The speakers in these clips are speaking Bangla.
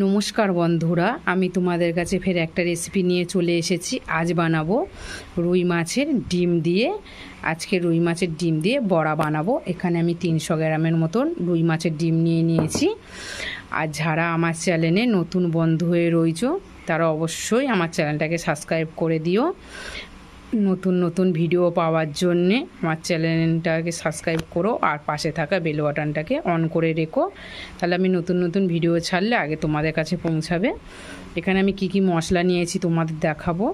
নমস্কার বন্ধুরা, আমি তোমাদের কাছে ফের একটা রেসিপি নিয়ে চলে এসেছি। আজ বানাবো রুই মাছের ডিম দিয়ে, আজকে রুই মাছের ডিম দিয়ে বড়া বানাবো। এখানে আমি তিনশো গ্রামের মতন রুই মাছের ডিম নিয়ে নিয়েছি। আর যারা আমার চ্যানেলে নতুন বন্ধু হয়ে রয়েছ, তারা অবশ্যই আমার চ্যানেলটাকে সাবস্ক্রাইব করে দিও। নতুন নতুন ভিডিও পাওয়ার জন্যে আমার চ্যানেলটাকে সাবস্ক্রাইব করো আর পাশে থাকা বেল বাটনটাকে অন করে রেখো। তাহলে আমি নতুন নতুন ভিডিও ছাড়লে আগে তোমাদের কাছে পৌঁছাবে। এখানে আমি কি কি মশলা নিয়েছি তোমাদের দেখাবো।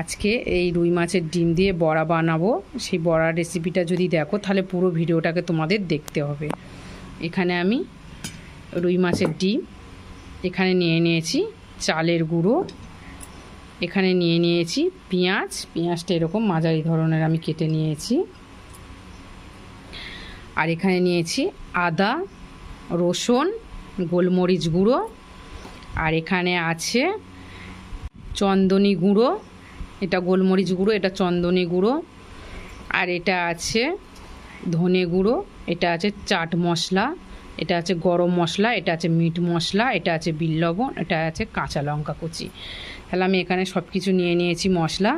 আজকে এই রুই মাছের ডিম দিয়ে বড়া বানাবো। সেই বড়ার রেসিপিটা যদি দেখো, তাহলে পুরো ভিডিওটাকে তোমাদের দেখতে হবে। এখানে আমি রুই মাছের ডিম। এখানে নিয়ে নিয়েছি চালের গুঁড়ো। এখানে নিয়ে নিয়েছি পেঁয়াজ। পেঁয়াজটা এরকম মাঝারি ধরনের আমি কেটে নিয়েছি। আর এখানে নিয়েছি আদা, রসুন, গোলমরিচ গুঁড়ো। আর এখানে আছে চন্দনী গুঁড়ো। এটা গোলমরিচ গুঁড়ো, এটা চন্দনী গুঁড়ো। আর এটা আছে ধনে গুঁড়ো, এটা আছে চাট মশলা, এটা আছে গরম মশলা, এটা আছে মিট মশলা, এটা আছে বিল লবণ, এটা আছে কাঁচা লঙ্কা কুচি। তাহলে আমি এখানে সব কিছু নিয়ে নিয়েছি মশলা।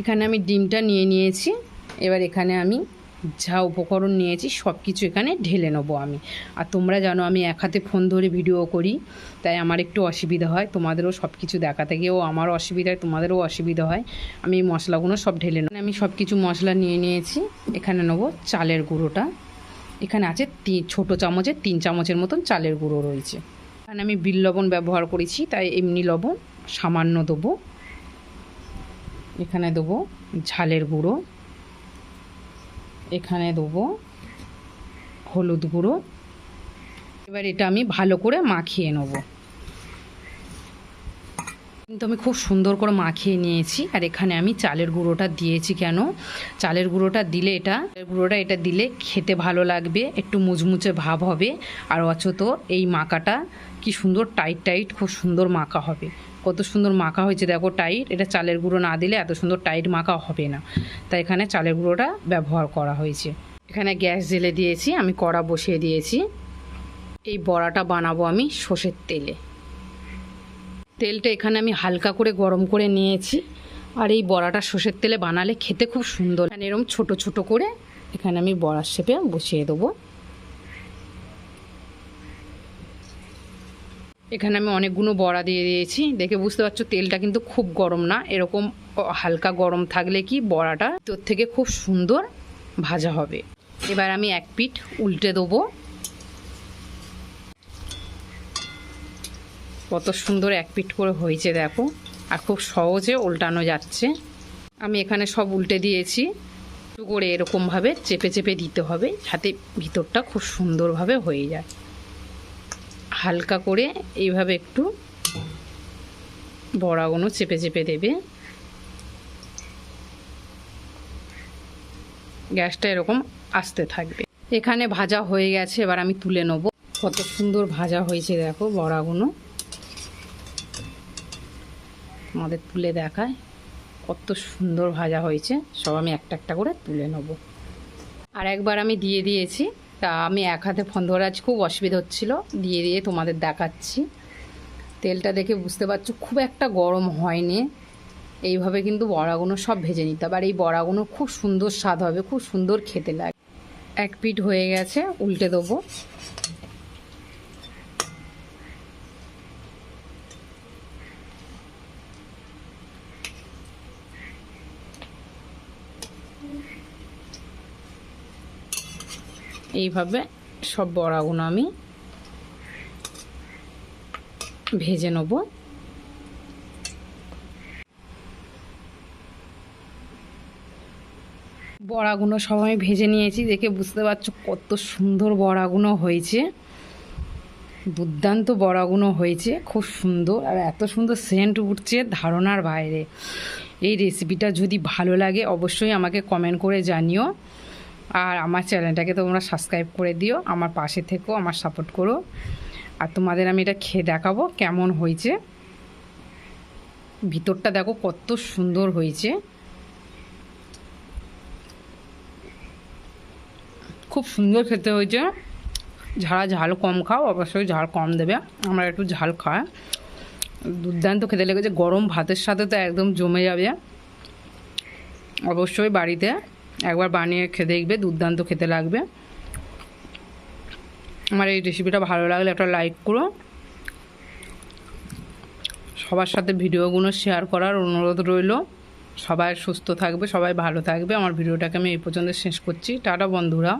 এখানে আমি ডিমটা নিয়ে নিয়েছি। এবার এখানে আমি যা উপকরণ নিয়েছি সব কিছু এখানে ঢেলে নেব আমি। আর তোমরা জানো আমি এক হাতে ফোন ধরে ভিডিও করি, তাই আমার একটু অসুবিধা হয়। তোমাদেরও সব কিছু দেখাতে গিয়েও আমারও অসুবিধা হয়, তোমাদেরও অসুবিধা হয়। আমি এই মশলাগুলো সব ঢেলে নেব। আমি সব কিছু মশলা নিয়ে নিয়েছি। এখানে নেব চালের গুঁড়োটা। এখানে আছে ছোটো চামচের তিন চামচের মতন চালের গুঁড়ো রয়েছে। এখানে আমি বিল লবণ ব্যবহার করেছি, তাই এমনি লবণ সামান্য দেবো। এখানে দেবো ঝালের গুঁড়ো। এখানে দেবো হলুদ গুঁড়ো। এবার এটা আমি ভালো করে মাখিয়ে নেব। কিন্তু আমি খুব সুন্দর করে মাখিয়ে নিয়েছি। আর এখানে আমি চালের গুঁড়োটা দিয়েছি কেন? চালের গুঁড়োটা দিলে এটা গুঁড়োটা এটা দিলে খেতে ভালো লাগবে, একটু মুচমুচে ভাব হবে। আর অচত এই মাখাটা কি সুন্দর টাইট টাইট, খুব সুন্দর মাখা হবে। কত সুন্দর মাখা হয়েছে দেখো টাইট, এটা চালের গুঁড়ো না দিলে এত সুন্দর টাইট মাখা হবে না। তাই এখানে চালের গুঁড়োটা ব্যবহার করা হয়েছে। এখানে গ্যাস জেলে দিয়েছি, আমি কড়া বসিয়ে দিয়েছি। এই বড়াটা বানাবো আমি সর্ষের তেলে। তেলটা এখানে আমি হালকা করে গরম করে নিয়েছি। আর এই বড়াটা সর্ষের তেলে বানালে খেতে খুব সুন্দর। এরকম ছোট ছোট করে এখানে আমি বড়ার শেপে বসিয়ে দেবো। এখানে আমি অনেকগুলো বড়া দিয়ে দিয়েছি। দেখে বুঝতে পারছ, তেলটা কিন্তু খুব গরম না। এরকম হালকা গরম থাকলে কি বড়াটা তোর থেকে খুব সুন্দর ভাজা হবে। এবার আমি এক পিঠ উল্টে দেবো। কত সুন্দর এক পিট করে হয়েছে, দেখো। আর খুব সহজে উল্টানো যাচ্ছে। আমি এখানে সব উল্টে দিয়েছি। একটু করে এরকমভাবে চেপে চেপে দিতে হবে, যাতে ভিতরটা খুব সুন্দরভাবে হয়ে যায়। হালকা করে এইভাবে একটু বড়াগুলো চেপে চেপে দেবে। গ্যাসটা এরকম আসতে থাকবে। এখানে ভাজা হয়ে গেছে, এবার আমি তুলে নেব। কত সুন্দর ভাজা হয়েছে, দেখো বড়াগুলো আমাদের তুলে দেখায়। কত সুন্দর ভাজা হয়েছে। সব আমি একটা একটা করে তুলে নেব। আর একবার আমি দিয়ে দিয়েছি। তা আমি এক হাতে ফোন ধরে আজ খুব অসুবিধা হচ্ছিল। দিয়ে দিয়ে তোমাদের দেখাচ্ছি। তেলটা দেখে বুঝতে পারছ, খুব একটা গরম হয়নি। এইভাবে কিন্তু বড়াগুলো সব ভেজে নিতে হবে। আর এই বড়াগুলো খুব সুন্দর স্বাদ হবে, খুব সুন্দর খেতে লাগে। এক পিঠ হয়ে গেছে, উল্টে দেবো। এইভাবে সব বড়াগুলো আমি ভেজে নেব। বড়াগুলো সব আমি ভেজে নিয়েছি, দেখে বুঝতে পারছ কত সুন্দর বড়াগুলো হয়েছে। দুর্দান্ত বড়াগুলো হয়েছে, খুব সুন্দর আর এত সুন্দর সেন্ট উঠছে ধারণার বাইরে। এই রেসিপিটা যদি ভালো লাগে, অবশ্যই আমাকে কমেন্ট করে জানিও। আর আমার চ্যানেলটাকে তোমরা সাবস্ক্রাইব করে দিও, আমার পাশে থেকেও আমার সাপোর্ট করো। আর তোমাদের আমি এটা খেয়ে দেখাবো কেমন হয়েছে। ভিতরটা দেখো কত সুন্দর হয়েছে। খুব সুন্দর খেতে হয়েছে। ঝাড়া ঝাল কম খাও, অবশ্যই ঝাল কম দেবে। আমরা একটু ঝাল খাই। দুর্দান্ত খেতে লেগেছে। গরম ভাতের সাথে তো একদম জমে যাবে। অবশ্যই বাড়িতে একবার বানিয়ে খেয়ে দেখবে, দুর্দান্ত খেতে লাগবে। আমার এই রেসিপিটা ভালো লাগলে একটা লাইক করো। সবার সাথে ভিডিওগুলো শেয়ার করার অনুরোধ রইল। সবাই সুস্থ থাকবে, সবাই ভালো থাকবে। আমার ভিডিওটাকে আমি এই পর্যন্ত শেষ করছি। টাটা বন্ধুরা।